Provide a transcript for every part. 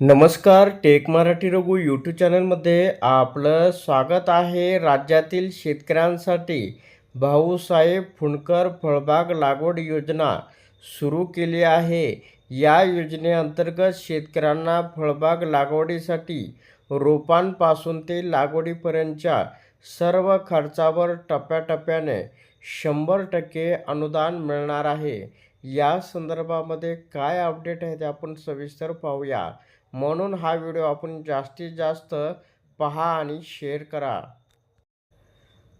नमस्कार take Marathi Raghu YouTube चॅनलमध्ये आपलं स्वागत आहे राज्यातील शेतकऱ्यांसाठी. भाऊसाहेब फुंडकर फळबाग लागवड योजना सुरू केली आहे. या योजनेअंतर्गत शेतकऱ्यांना फळबाग लागवडीसाठी रोपांपासून ते लागवडीपर्यंतच्या सर्व खर्चावर टप्प्याटप्प्याने शंभर टक्के अनुदान मिळणार आहे. या संदर्भामध्ये काय अपडेट आहे ते आपण सविस्तर पाहूया. म्हणून हा व्हिडिओ आपण जास्तीत जास्त पहा आणि शेअर करा.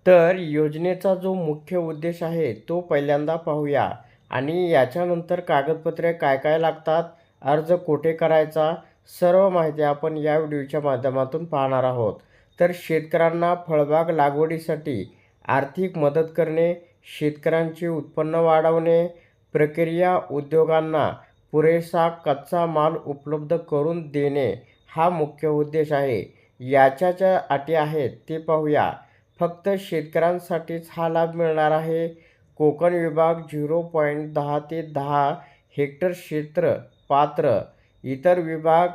तर योजनेचा जो मुख्य उद्देश आहे तो पहिल्यांदा पाहूया. आणि याच्यानंतर कागदपत्रे काय काय लागतात अर्ज कोठे करायचा सर्व माहिती आपण या व्हिडिओच्या माध्यमातून पाहणार आहोत. तर शेतकऱ्यांना फळबाग लागवडीसाठी आर्थिक मदत करणे शेतकऱ्यांचे उत्पन्न वाढवणे प्रक्रिया उद्योगांना पुरेसा कच्चा माल उपलब्ध करून देणे हा मुख्य उद्देश आहे. याच्या ज्या अटी आहेत ते पाहूया. फक्त शेतकऱ्यांसाठीच हा लाभ मिळणार आहे. कोकण विभाग झिरो पॉईंट दहा ते दहा हेक्टर क्षेत्र पात्र. इतर विभाग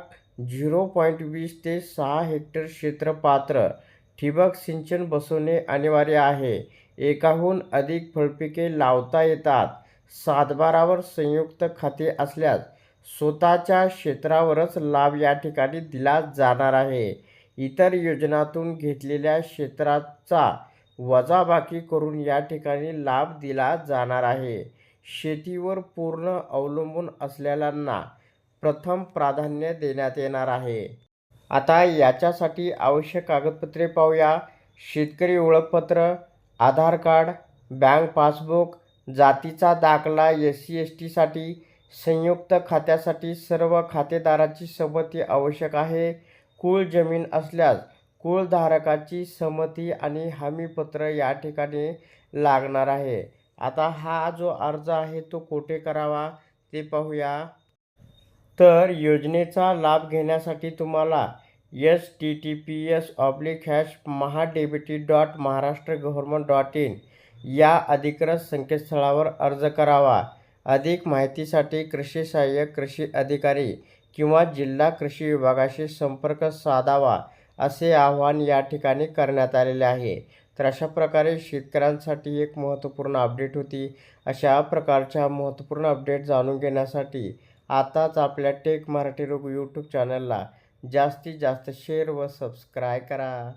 झिरो पॉईंट वीस ते सहा हेक्टर क्षेत्र पात्र. ठिबक सिंचन बसवणे अनिवार्य आहे. एकाहून अधिक फळपिके लावता येतात. सातबारावर संयुक्त खाते असल्यास स्वतःच्या क्षेत्रावरच लाभ या ठिकाणी दिला जाणार आहे. इतर योजनातून घेतलेल्या क्षेत्राचा वजाबाकी करून या ठिकाणी लाभ दिला जाणार आहे. शेतीवर पूर्ण अवलंबून असलेल्यांना प्रथम प्राधान्य देण्यात येणार आहे. आता याच्यासाठी आवश्यक कागदपत्रे पाहूया. शेतकरी ओळखपत्र आधार कार्ड बँक पासबुक जातीचा दाखला एस सी एस टीसाठी संयुक्त खात्यासाठी सर्व खातेदाराची संमती आवश्यक आहे. कुळ जमीन असल्यास कुळधारकाची संमती आणि हमीपत्र या ठिकाणी लागणार आहे. आता हा जो अर्ज आहे तो कुठे करावा ते पाहूया. तर योजनेचा लाभ घेण्यासाठी तुम्हाला S T T P S oblique hash MahaDBT dot Maharashtra government dot in या अधिकृत संकेतस्थळावर अर्ज करावा. अधिक माहितीसाठी कृषी सहाय्यक कृषी अधिकारी किंवा जिल्हा कृषी विभागाशी संपर्क साधावा असे आवाहन या ठिकाणी करण्यात आलेले आहे. तर अशा प्रकारे शेतकऱ्यांसाठी एक महत्त्वपूर्ण अपडेट होती. अशा प्रकारच्या महत्त्वपूर्ण अपडेट जाणून घेण्यासाठी आताच आपल्या टेक मराठी रोग यूट्यूब चॅनलला जास्तीत जास्त शेअर व सबस्क्राय करा.